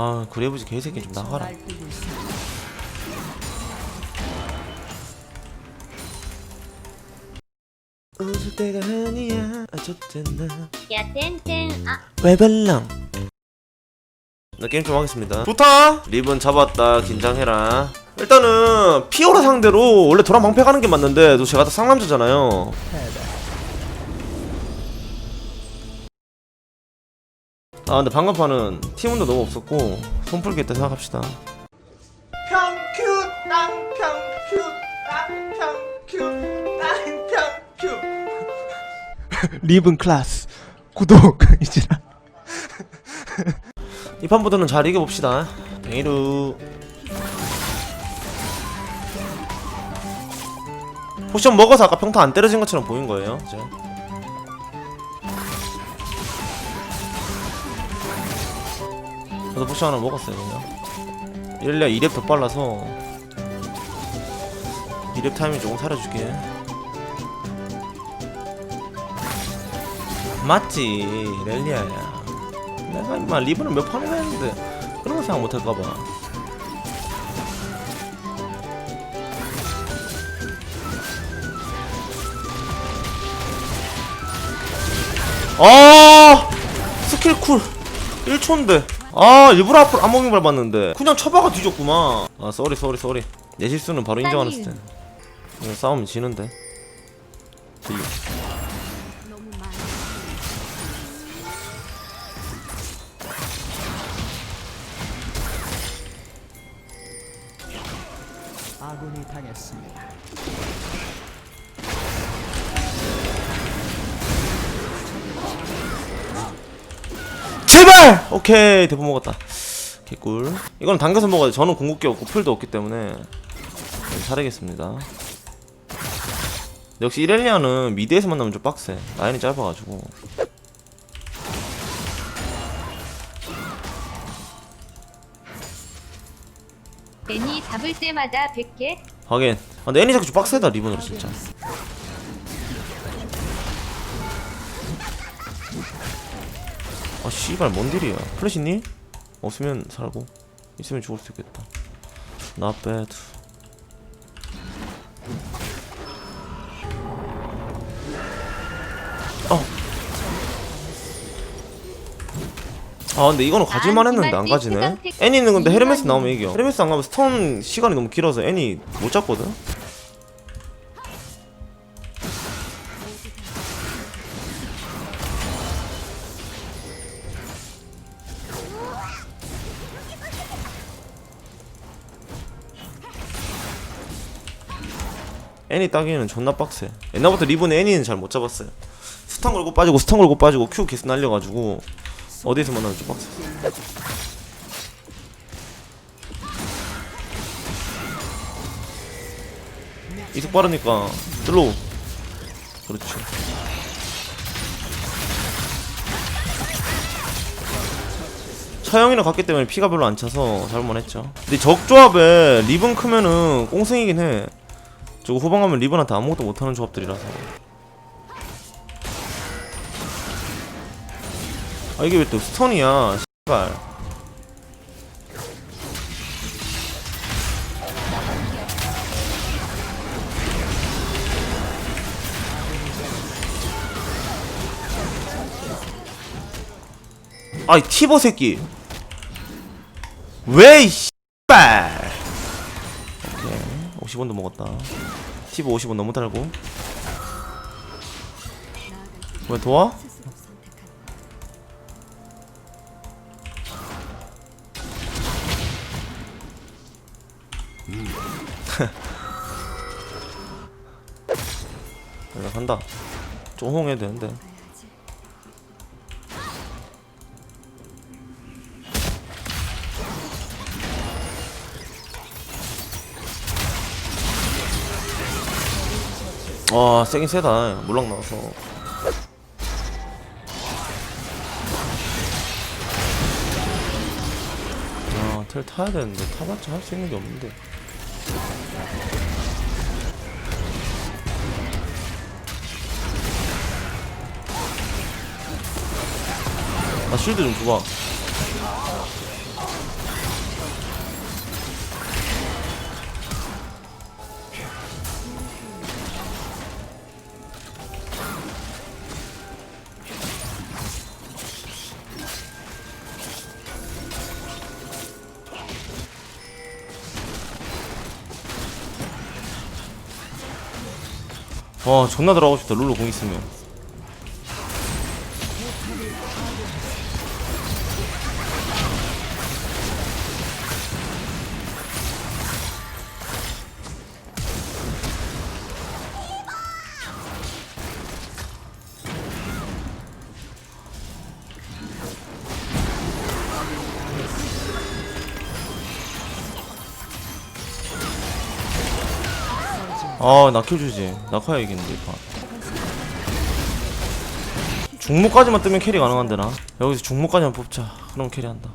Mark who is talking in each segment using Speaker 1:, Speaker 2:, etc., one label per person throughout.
Speaker 1: 아
Speaker 2: 그래브지 개새끼 좀 나가라. 웃을 때가 아니야. 어쨌든
Speaker 3: 야 땡땡. 아.
Speaker 2: 왜발랑? 나 게임 좀 하겠습니다. 좋다 리본 잡았다. 긴장해라 일단은 피오라 상대로 원래 도란 방패 가는 게 맞는데 또 제가 다 상남자잖아요. 아 근데 방금 판은 팀운도 너무 없었고 손풀기 했다 생각합시다.
Speaker 4: 평큐 땅 평큐 땅 평큐 땅 평큐.
Speaker 2: 리븐 클래스. 구독 이지라 이 판보다는 잘 이겨봅시다. 댕이루 포션 먹어서 아까 평타 안 때려진 것처럼 보인 거예요. 이제 저도 포션 하나 먹었어요 그냥. 이럴려 2렙 더 빨라서. 2렙 타이밍 조금 살려줄게. 맞지 렐리아야. 내가 임마 리븐을 몇 판이나 했는데 그런 거 생각 못할까봐 아 스킬 쿨. 1초인데. 아 일부러 앞으로 안먹이 밟았는데. 그냥 쳐박아 뒤졌구만. 아 쏘리 쏘리 쏘리. 내 실수는 바로 인정하는 스타일. 이거 싸우면 지는데. 들려.
Speaker 1: 아군이 당했습니다.
Speaker 2: 제발! 오케이 대포 먹었다. 개꿀. 이거는 당겨서 먹어야 돼. 저는 궁극기 없고 풀도 없기 때문에 사르겠습니다. 역시 이렐리아는 미드에서 만나면 좀 빡세. 라인이 짧아가지고.
Speaker 3: 애니 잡을 때마다 100개?
Speaker 2: 하긴. 아, 근데 애니 자꾸 좀 빡세다 리본으로 진짜 씨발 뭔 딜이야? 플래시니? 없으면 살고. 있으면 죽을 수 있겠다. Not bad. 어. 아 근데 이거는 가질만 했는데 안 가지네? 애니는 근데 헤르메스 나오면 이겨. 헤르메스 안 가면 스턴 시간이 너무 길어서 애니 못 잡거든 애니 따기에는 존나 빡세. 옛날부터 리본 애니는 잘 못 잡았어요. 스턴 걸고 빠지고 스턴 걸고 빠지고 큐 계속 날려가지고 어디서 만나면 좀 빡세. 이속 빠르니까 슬로우 그렇지 처형이랑 갔기 때문에 피가 별로 안 차서 잘못했죠. 근데 적조합에 리븐 크면은 꽁승이긴 해 저거 후방 가면 리븐한테 아무것도 못하는 조합들이라서. 아 이게 왜 또 스턴이야 씨발. 아이 티버 새끼. 왜이 씨발. 오케이 50원도 먹었다 티버 50원 너무 달고. 왜 도와? 내가 간다. 좀 호응해야 되는데 와 세긴 세다. 물랑 나와서. 아텔 타야 되는데 타봤자 할 수 있는 게 없는데. 나 쉴드 좀 줘봐 와 존나 들어가고 싶다. 룰루 공 있으면 아. 나 커야 이기는데, 이판. 중목까지만 뜨면 캐리 가능한데, 나. 여기서 중목까지만 뽑자. 그럼 캐리한다.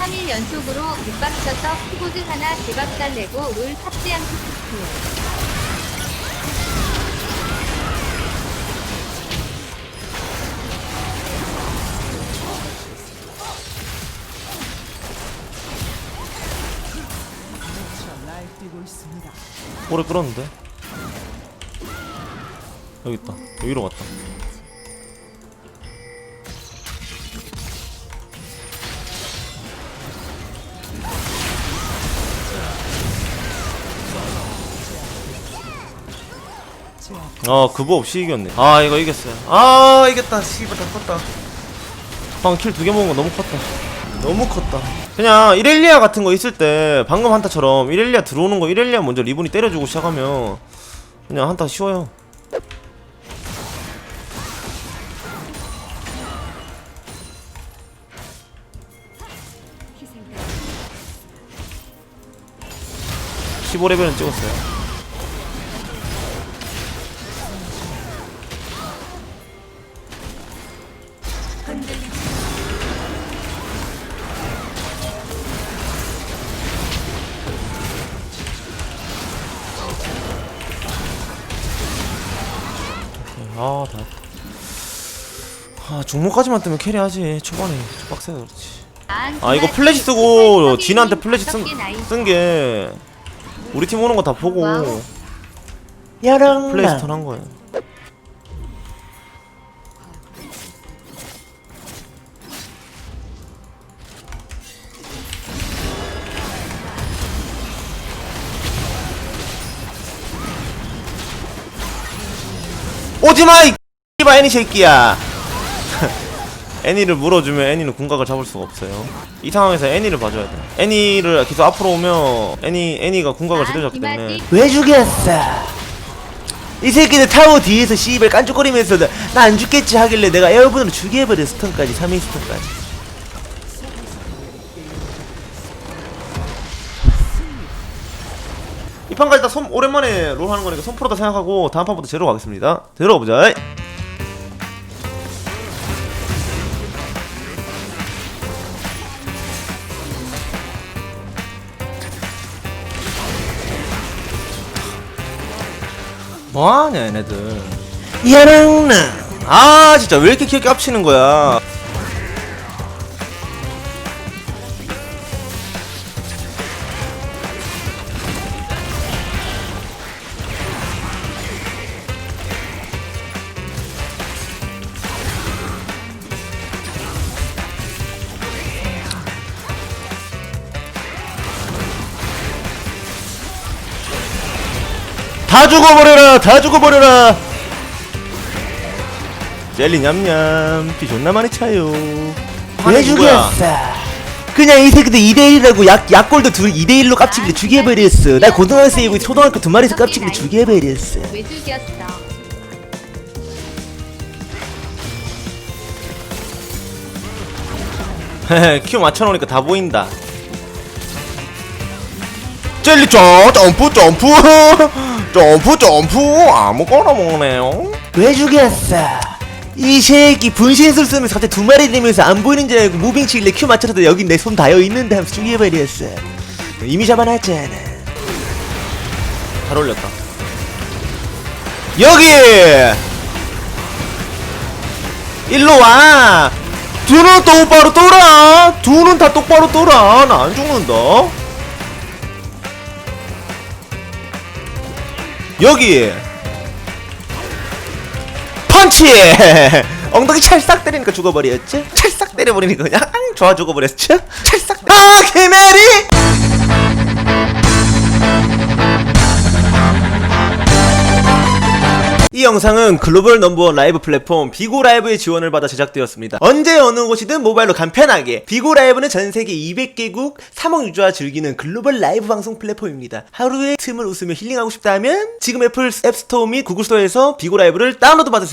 Speaker 3: 3일 연속으로 밑박쳐서 키보드 하나 제박살 내고 롤 탑재한 스피드.
Speaker 1: 있습니다.
Speaker 2: 오래 끌었는데? 여기 있다. 여기로 갔다. 아, 그거 없이 이겼네. 아, 이거 이겼어요. 아, 이겼다. 씨발, 다 컸다. 방금 킬두 개 먹은 거 너무 컸다. 너무 컸다. 그냥 이렐리아 같은 거 있을 때 방금 한타처럼 이렐리아 들어오는 거 이렐리아 먼저 리본이 때려주고 시작하면 그냥 한타 쉬워요. (15 레벨은) 찍었어요 아, 다. 아, 중목까지만 뜨면 캐리하지. 초반에 좀 빡세서 그렇지. 아, 이거 플래시 쓰고 진한테 플래시 쓴, 쓴 게 우리 팀 오는 거 다 보고. 플래시 턴한 거예요. 오지마 이 X바 애니 새끼야. 애니를 물어주면 애니는 궁각을 잡을 수가 없어요. 이 상황에서 애니를 봐줘야 돼. 애니를 계속 앞으로 오면 애니 애니가 궁각을 제대로 잡기 때문에.
Speaker 5: 왜 죽였어? 이 새끼들 타워 뒤에서 씨발 깐죽거리면서 나 안 죽겠지 하길래 내가 에어본으로 죽여버려 스턴까지 3인 스턴까지
Speaker 2: 이 판까지 다 손, 오랜만에 롤 하는 거니까 손 풀었다 생각하고 다음 판부터 제로 가겠습니다. 가보자. 뭐하냐 얘네들.
Speaker 5: 야랑나
Speaker 2: 아 진짜 왜 이렇게 기억이 합치는 거야 다 죽어버려라 다 죽어버려라. 젤리 냠냠 피 존나 많이 차요.
Speaker 5: 왜 죽였어? 그냥 이 새끼들 2대1이라고 약, 약골도 둘 2대1로 깝치길래 죽여버렸어. 나 고등학생이고 초등학교 두 마리에서 깝치길래 죽여버렸어.
Speaker 3: 왜 죽였어?
Speaker 2: 큐 맞춰놓으니까 다 보인다 젤리 점 점프 점프. 점프 점프. 아무거나 먹네요.
Speaker 5: 왜 죽였어? 이 새끼 분신술 쓰면서 갑자기 두 마리 되면서 안 보이는 줄 알고 무빙 치길래 큐 맞춰서 여기 내 손 닿여 있는데 하면서 죽여버렸어. 이미 잡아놨잖아.
Speaker 2: 잘 올렸다. 여기! 일로 와! 두 눈 똑바로 떠라 두 눈 다 똑바로 떠라 나 안 죽는다 여기 펀치! 엉덩이 찰싹 때리니까 죽어버렸지? 찰싹 때려버리니까 그냥 좋아 죽어버렸죠? 찰싹 아 개메리 이 영상은 글로벌 넘버원 라이브 플랫폼 비고 라이브의 지원을 받아 제작되었습니다. 언제 어느 곳이든 모바일로 간편하게 비고 라이브는 전 세계 200개국 3억 유저와 즐기는 글로벌 라이브 방송 플랫폼입니다. 하루에 틈을 웃으며 힐링하고 싶다면 지금 애플 앱스토어 및 구글 스토어에서 비고 라이브를 다운로드 받으세요.